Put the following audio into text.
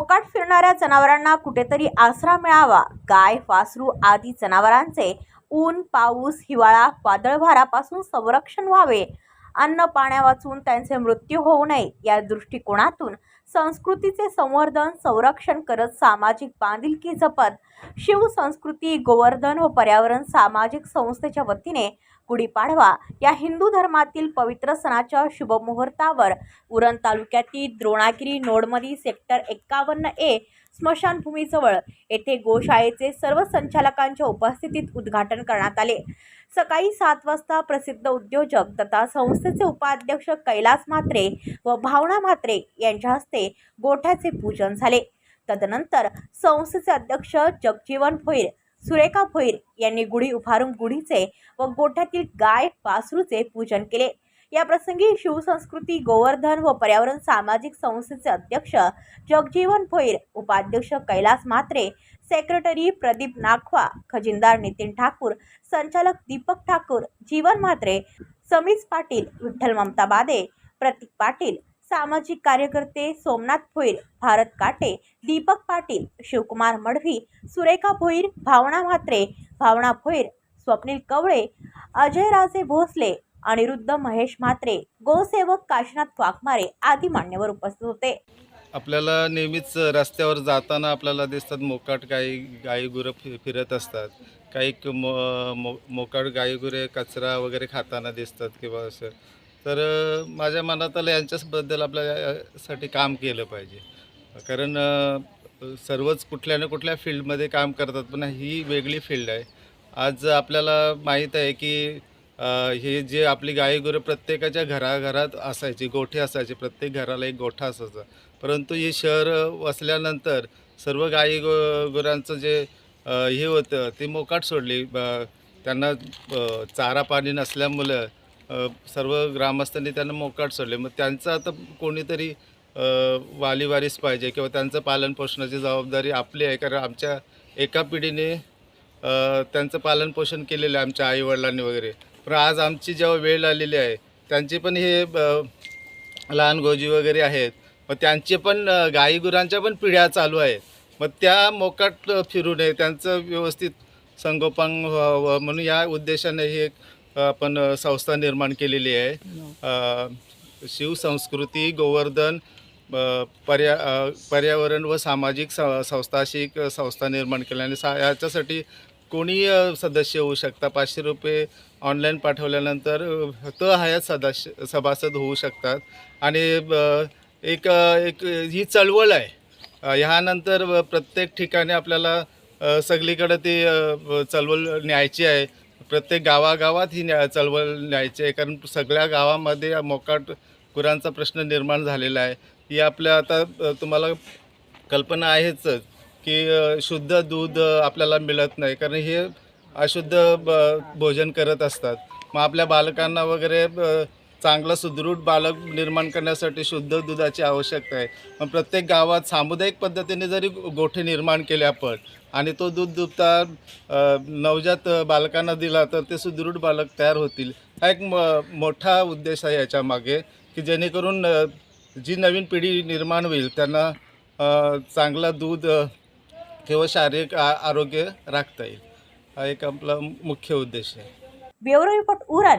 रस्त्यावर मोकाट फिरणाऱ्या जनावरांना कुठेतरी आसरा मिळावा. गाय वासरू आदी जनावरांचे ऊन पाऊस हिवाळा वादळभारापासून संरक्षण व्हावे. अन्न पाण्या वाचून त्यांचे मृत्यू होऊ नये. या दृष्टिकोनातून संस्कृतीचे संवर्धन संरक्षण करत सामाजिक बांधिलकी जपत शिवसंस्कृती गोवर्धन व पर्यावरण सामाजिक संस्थेच्या वतीने गुढीपाडवा या हिंदू धर्मातील पवित्र सणाच्या शुभमुहूर्तावर उरण तालुक्यातील द्रोणागिरी नोडमदी सेक्टर एक्कावन्न ए स्मशानभूमीजवळ येथे गोशाळेचे सर्व संचालकांच्या उपस्थितीत उद्घाटन करण्यात आले. सकाळी सात वाजता प्रसिद्ध उद्योजक तथा संस्थेचे उपाध्यक्ष कैलास म्हात्रे व भावना म्हात्रे यांच्या हस्ते गोठ्याचे पूजन झाले. तदनंतर संस्थेचे अध्यक्ष जगजीवन भोईर सुरेखा भोईर यांनी गुढी उभारून गुढीचे व गोठ्यातील गाय वासरूचे पूजन केले. या प्रसंगी शिवसंस्कृती गोवर्धन व पर्यावरण सामाजिक संस्थेचे अध्यक्ष जगजीवन भोईर उपाध्यक्ष कैलास म्हात्रे सेक्रेटरी प्रदीप नाखवा खजिनदार नितीन ठाकूर संचालक दीपक ठाकूर जीवन म्हात्रे समीज पाटील विठ्ठल ममता बादे प्रतीक पाटील सामाजिक कार्यकर्ते सोमनाथ भोईर भारत काटे दीपक पाटील शिवकुमार मडवी सुरेखा भोईर भावना म्हात्रे भावना भोईर स्वप्नील कवळे अजयराजे भोसले अनिरुद्ध महेश म्हात्रे गोसेवक काशीनाथ वाघमारे आदी मान्यवर उपस्थित होते. आपल्याला नेहमीच रस्त्यावर जाताना आपल्याला दिसतात मोकाट गाई गाई गुरं फि फिरत असतात. काही मो मो मोकाट गाई कचरा वगैरे खाताना दिसतात किंवा असं. तर माझ्या मनात आलं यांच्याबद्दल आपल्यासाठी काम केलं पाहिजे. कारण सर्वच कुठल्या ना कुठल्या फील्डमध्ये काम करतात पण ही वेगळी फील्ड आहे. आज आपल्याला माहीत आहे की हे जे आपली गाई गुरं प्रत्येकाच्या घराघरात असायची गोठे असायचे प्रत्येक घराला एक गोठा असायचा. परंतु हे शहर वसल्यानंतर सर्व गाई गो गुरांचं जे हे होतं ते मोकाट सोडली. ब- त्यांना चारा पाणी नसल्यामुळं सर्व ग्रामस्थांनी त्यांना मोकाट सोडले. मग त्यांचं आता कोणीतरी वालीवारीस पाहिजे किंवा त्यांचं पालनपोषणाची जबाबदारी आपली आहे. कारण आमच्या एका पिढीने त्यांचं पालनपोषण केलेलं आहे आमच्या आईवडिलांनी वगैरे. पण आज आमची जेव्हा वेळ आलेली आहे त्यांची पण हे लहान गोजी वगैरे आहेत. मग त्यांचे पण गाईगुरांच्या गाई गुरांच्या पण पिढ्या चालू आहेत. मग त्या मोकाट फिरू नये त्यांचं व्यवस्थित संगोपन व्हावं म्हणून या उद्देशाने हे आपण संस्था निर्माण केलेली आहे. अ, शिवसंस्कृती गोवर्धन पर्या पर्यावरण व सामाजिक स संस्था अशी एक संस्था निर्माण केली आणि सा याच्यासाठी कोणी सदस्य होऊ शकता? पाचशे रुपये ऑनलाईन पाठवल्यानंतर त हयात सदस्य सभासद होऊ शकतात. आणि एक एक ही चळवळ आहे. ह्यानंतर प्रत्येक ठिकाणी आपल्याला सगळीकडे ती चळवळ न्यायची आहे. प्रत्येक गावागावात ही न्या चळवळ न्यायची आहे. कारण सगळ्या गावामध्ये मोकाट गुरांचा प्रश्न निर्माण झालेला आहे. ही आपल्या आता तुम्हाला कल्पना आहेच की शुद्ध दूध आपल्याला मिळत नाही. कारण हे अशुद्ध ब भोजन करत असतात. मग आपल्या बालकांना वगैरे चांगलं सुदृढ बालक निर्माण करण्यासाठी शुद्ध दुधाची आवश्यकता आहे. मग प्रत्येक गावात सामुदायिक पद्धतीने जरी गोठे निर्माण केले आपण आणि तो दूध दुभता नवजात बालकांना दिला तर ते सुदृढ बालक तयार होतील. हा एक म मोठा उद्देश आहे याच्यामागे की जेणेकरून जी नवीन पिढी निर्माण होईल त्यांना चांगला दूध किंवा शारीरिक आरोग्य राखता येईल. हा एक आपला मुख्य उद्देश आहे. Bureau report Uran.